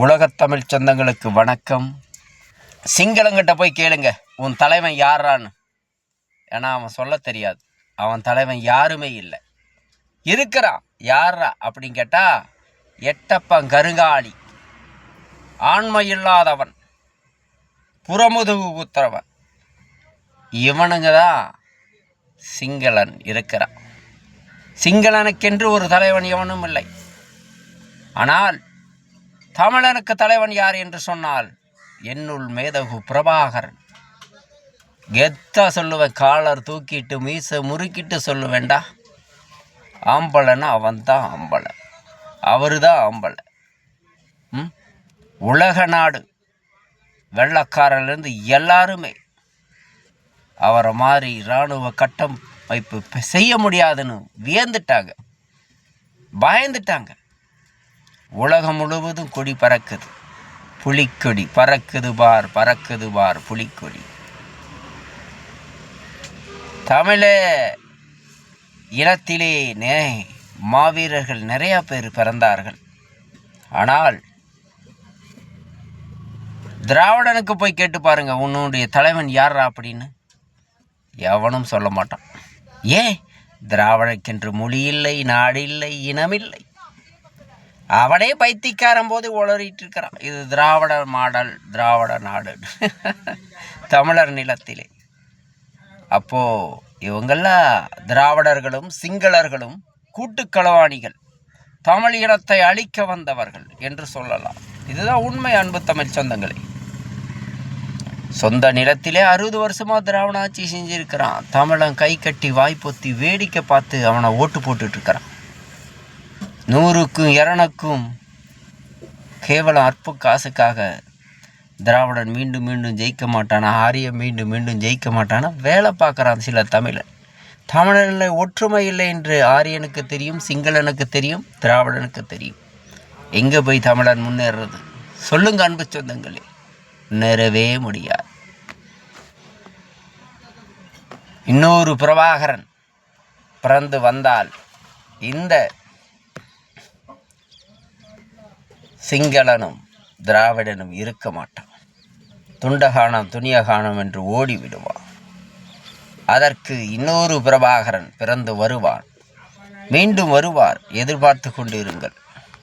உலகத்தமிழ் சொந்தங்களுக்கு வணக்கம். சிங்களங்கிட்ட போய் கேளுங்க உன் தலைவன் யாரான்னு ஏன்னா அவன் சொல்ல தெரியாது. அவன் தலைவன் யாருமே இல்லை. இருக்கிறான் யாரா அப்படின்னு கேட்டால் எட்டப்பன் கருங்காலி. ஆண்மை இல்லாதவன் புறமுதுகு குத்துறவன். இவனுங்க தான் சிங்களன் இருக்கிறான். சிங்களனுக்கென்று ஒரு தலைவன் எவனும் இல்லை. ஆனால் தமிழனுக்கு தலைவன் யார் என்று சொன்னால் என்னுள் மேதகு பிரபாகரன் கெத்தா சொல்லுவேன் காலர் தூக்கிட்டு மீசை முறுக்கிட்டு சொல்லுவேண்டா. ஆம்பளைன்னா அவன் தான் ஆம்பளை அவரு தான் ஆம்பளை ம்? உலக நாடு. வெள்ளக்காரன்லேருந்து எல்லாருமே அவரை மாதிரி இராணுவ கட்டமைப்பு செய்ய முடியாதுன்னு வியந்துட்டாங்க. பயந்துட்டாங்க. உலகம் முழுவதும் கொடி பறக்குது. புலிக்கொடி பறக்குது பார் பறக்குது பார் புலிக்கொடி. தமிழ இனத்திலே நே மாவீரர்கள் நிறைய பேர் பிறந்தார்கள். ஆனால் திராவிடனுக்கு போய் கேட்டு பாருங்கள் உன்னுடைய தலைவன் யாரா அப்படின்னு? எவனும் சொல்ல மாட்டான். ஏன்? திராவிடக்கென்று மொழி இல்லை நாடு இல்லை இனமில்லை. அவனே பைத்தியக்காரன் போது உளறிட்டு இருக்கிறான் இது திராவிட மாடல் திராவிட நாடு. தமிழர் நிலத்திலே. அப்போ இவங்கெல்லாம் திராவிடர்களும் சிங்களர்களும் கூட்டுக்களவாணிகள் தமிழ் இனத்தை அழிக்க வந்தவர்கள் என்று சொல்லலாம். இதுதான் உண்மை அன்பு தமிழ் சொந்தங்களே. சொந்த நிலத்திலே அறுபது வருஷமாக திராவிட ஆட்சி செஞ்சுருக்கிறான். தமிழன் கை கட்டி வாய்ப்பொத்தி வேடிக்கை பார்த்து அவனை ஓட்டு போட்டுட்ருக்கிறான் நூறுக்கும் இரநூக்கும் கேவலம் அற்ப காசுக்காக திராவிடன் மீண்டும் மீண்டும் ஜெயிக்க மாட்டானா? ஆரியம் மீண்டும் மீண்டும் ஜெயிக்க மாட்டானா? வேலை பார்க்குறான் சில தமிழன். தமிழனில் ஒற்றுமை இல்லை என்று ஆரியனுக்கு தெரியும் சிங்களனுக்கு தெரியும் திராவிடனுக்கு தெரியும். எங்கே போய் தமிழன் முன்னேறுறது? சொல்லுங்க அன்பு சொந்தங்களே. முன்னேறவே முடியாது. இன்னொரு பிரபாகரன் பிறந்து வந்தால் இந்த சிங்களனும் திராவிடனும் இருக்க மாட்டான். துண்டகானம் துணியகானம் என்று ஓடி விடுவான். அதற்கு இன்னொரு பிரபாகரன் பிறந்து வருவான். மீண்டும் வருவார். எதிர்பார்த்து கொண்டிருங்கள்.